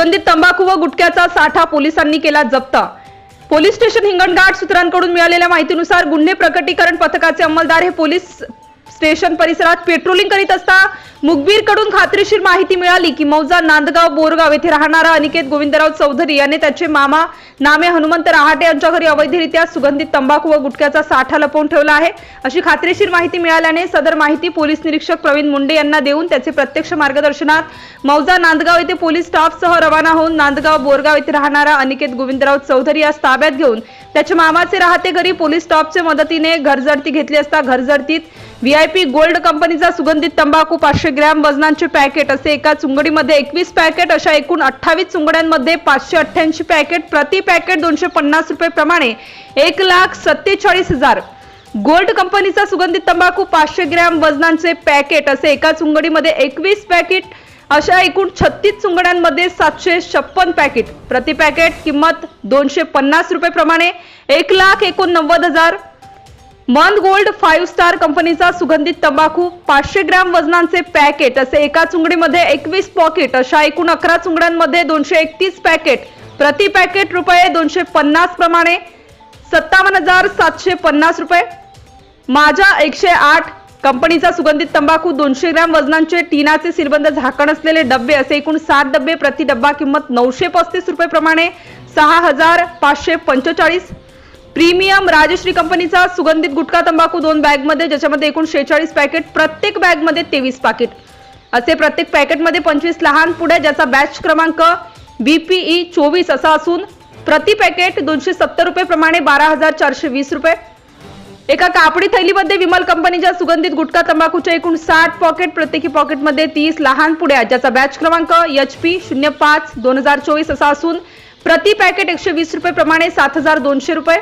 सुगंधित तंबाखू व गुटख्याचा साठा पोलिसांनी केला जप्त. पोलीस स्टेशन हिंगणघाट सूत्रांकडून मिळालेल्या माहितीनुसार गुन्हे प्रकटीकरण पथकाचे अंमलदार हे पोलीस स्टेशन परिसरात पेट्रोलिंग करीत असता मुखबीरकडून खात्रीशीर माहिती मिळाली की मौजा नांदगाव बोरगाव येथे राहणारा अनिकेत गोविंदराव चौधरी याने त्याचे मामा नामे हनुमंत रहाटे यांच्या घरी अवैधरित्या सुगंधित तंबाखू व गुटख्याचा साठा लपवून ठेवला आहे. अशी खात्रीशीर माहिती मिळाल्याने सदर माहिती पोलीस निरीक्षक प्रवीण मुंडे यांना देऊन त्याचे प्रत्यक्ष मार्गदर्शनात मौजा नांदगाव येथे पोलीस स्टाफसह रवाना होऊन नांदगाव बोरगाव येथे राहणारा अनिकेत गोविंदराव चौधरी यास ताब्यात घेऊन त्याच्या मामाचे राहते घरी पोलीस स्टाफच्या मदतीने घरजडती घेतली असता घरजडतीत व्हीआयपी गोल्ड कंपनीचा सुगंधित तंबाखू पाचशे ग्रॅम वजनांचे पॅकेट असे एका चुंगडीमध्ये एकवीस पॅकेट अशा एकूण अठ्ठावीस चुंगड्यांमध्ये पाचशे अठ्ठ्याऐंशी पॅकेट. प्रति पॅकेट दोनशे पन्नास रुपये प्रमाणे एक लाख सत्तेचाळीस हजार. गोल्ड कंपनीचा सुगंधित तंबाखू पाचशे ग्रॅम वजनांचे पॅकेट असे एका चुंगडीमध्ये एकवीस पॅकेट अशा एकूण छत्तीस चुंगड्यांमध्ये सातशे छप्पन पॅकेट. प्रति पॅकेट किंमत दोनशे पन्नास रुपये प्रमाणे एक लाख एकोणनव्वद हजार. मंद गोल्ड फाईव्ह स्टार कंपनीचा सुगंधित तंबाखू पाचशे ग्रॅम वजनांचे पॅकेट असे एका चुंगडीमध्ये एकवीस पॉकेट अशा एकूण अकरा चुंगड्यांमध्ये दोनशे एकतीस पॅकेट प्रति पॅकेट रुपये दोनशे पन्नास प्रमाणे सत्तावन्न हजार सातशे पन्नास रुपये. माझा एकशे आठ कंपनीचा सुगंधित तंबाखू दोनशे ग्रॅम वजनांचे टीनाचे सिरबंद झाकण असलेले डबे असे एकूण सात डब्बे प्रति डब्बा किंमत नऊशे पस्तीस रुपये प्रमाणे सहा हजार पाचशे पंचेचाळीस. प्रीमियम राजश्री कंपनीचा सुगंधित गुटखा तंबाखू दोन बॅगमध्ये ज्याच्यामध्ये एकूण शेहेचाळीस पॅकेट प्रत्येक बॅगमध्ये तेवीस पाकिट. असे प्रत्येक पॅकेटमध्ये पंचवीस लहान पुड्या ज्याचा बॅच क्रमांक बीपीई चोवीस असा असून प्रति पॅकेट दोनशे सत्तर रुपये प्रमाणे बारा हजार चारशे वीस रुपये. एका कापडी थैलीमध्ये विमल कंपनीच्या सुगंधित गुटखा तंबाखूच्या एकूण साठ पॉकेट प्रत्येकी पॉकेटमध्ये तीस लहान पुड्या ज्याचा बॅच क्रमांक एच पी शून्य पाच दोन हजार चोवीस असा असून प्रति पॅकेट एकशे वीस रुपये प्रमाणे सात हजार दोनशे रुपये.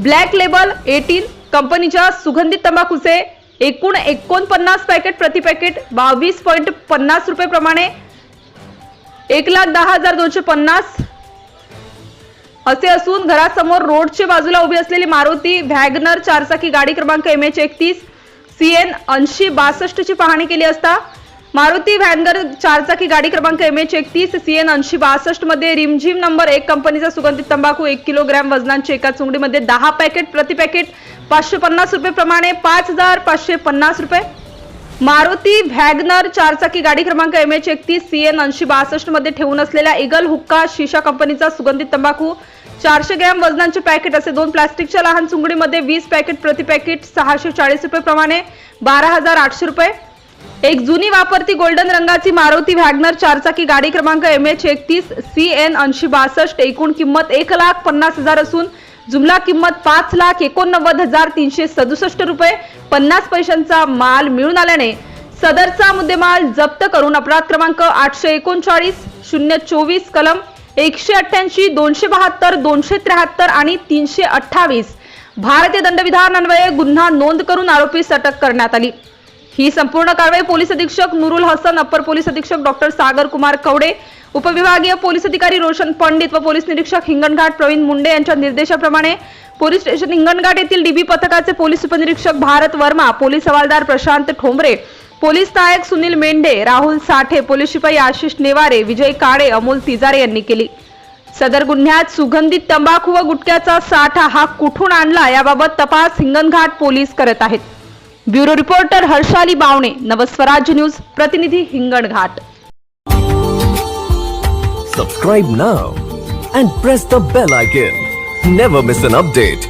ब्लॅक लेबल एटीन कंपनीच्या सुगंधित तंबाखूचे एकूण एकोणपन्नास पॅकेट प्रति पॅकेट बावीस पॉईंट पन्नास रुपये प्रमाणे एक लाख दहा हजार दोनशे पन्नास असे असून घरासमोर रोडच्या बाजूला उभी असलेली मारुती व्हॅगनर चारचाकी गाडी क्रमांक एम एच एकतीस सी एन ऐंशी बासष्टची पाहणी केली असता मारुती व्हॅनगर चारचाकी गाडी क्रमांक एम एच एकतीस सी एन ऐंशी बासष्टमध्ये रिमझिम नंबर एक कंपनीचा सुगंधित तंबाखू एक किलोग्रॅम वजनांची एका चुंगडीमध्ये दहा पॅकेट प्रति पॅकेट पाचशे पन्नास रुपये प्रमाणे पाच हजार पाचशे पन्नास रुपये. मारुती व्हॅगनर चारचाकी गाडी क्रमांक एम एच एकतीस सी एन ऐंशी बासष्टमध्ये ठेवून असलेल्या इगल हुक्का शिशा कंपनीचा सुगंधित तंबाखू चारशे ग्रॅम वजनांचे पॅकेट असे दोन प्लास्टिकच्या लहान चुंगडीमध्ये वीस पॅकेट प्रति पॅकेट सहाशे चाळीस रुपये प्रमाणे बारा हजार आठशे रुपये. एक जुनी वापरती गोल्डन रंगाची मारुती व्हॅगनर चारचाकी गाडी क्रमांक एम एच एकतीस सी एन ऐंशी बासष्ट एकूण किंमत एक लाख पन्नास हजार असून जुमला किंमत पाच लाख एकोणनव्वद हजार तीनशे सदुसष्ट रुपये. पन्नास पैशांचा माल मिळून आल्याने सदरचा मुद्देमाल जप्त करून अपराध क्रमांक आठशे एकोणचाळीस शून्य चोवीस कलम एकशे अठ्ठ्याऐंशी दोनशे बहात्तर दोनशे त्र्याहत्तर आणि तीनशे अठ्ठावीस भारतीय दंडविधान अन्वये गुन्हा नोंद करून आरोपीस अटक करण्यात आली. ही संपूर्ण कारवाई पोलीस अधीक्षक नुरुल हसन अप्पर पोलीस अधीक्षक डॉक्टर सागर कुमार कवडे उपविभागीय पोलीस अधिकारी रोशन पंडित व पोलीस निरीक्षक हिंगणघाट प्रवीण मुंडे यांच्या निर्देशाप्रमाणे पोलीस स्टेशन हिंगणघाट येथील डीबी पथकाचे पोलीस उपनिरीक्षक भारत वर्मा पोलीस हवालदार प्रशांत ठोंबरे पोलीस नायक सुनील मेंढे राहुल साठे पोलीस शिपाई आशिष नेवारे विजय काळे अमोल तिजारे यांनी केली. सदर गुन्ह्यात सुगंधित तंबाखू व गुटख्याचा साठा हा कुठून आणला याबाबत तपास हिंगणघाट पोलीस करत आहेत. Bureau reporter Harshali Bawane Navswarajya news प्रतिनिधी Hinganghat Subscribe now and press the bell icon. Never miss an update.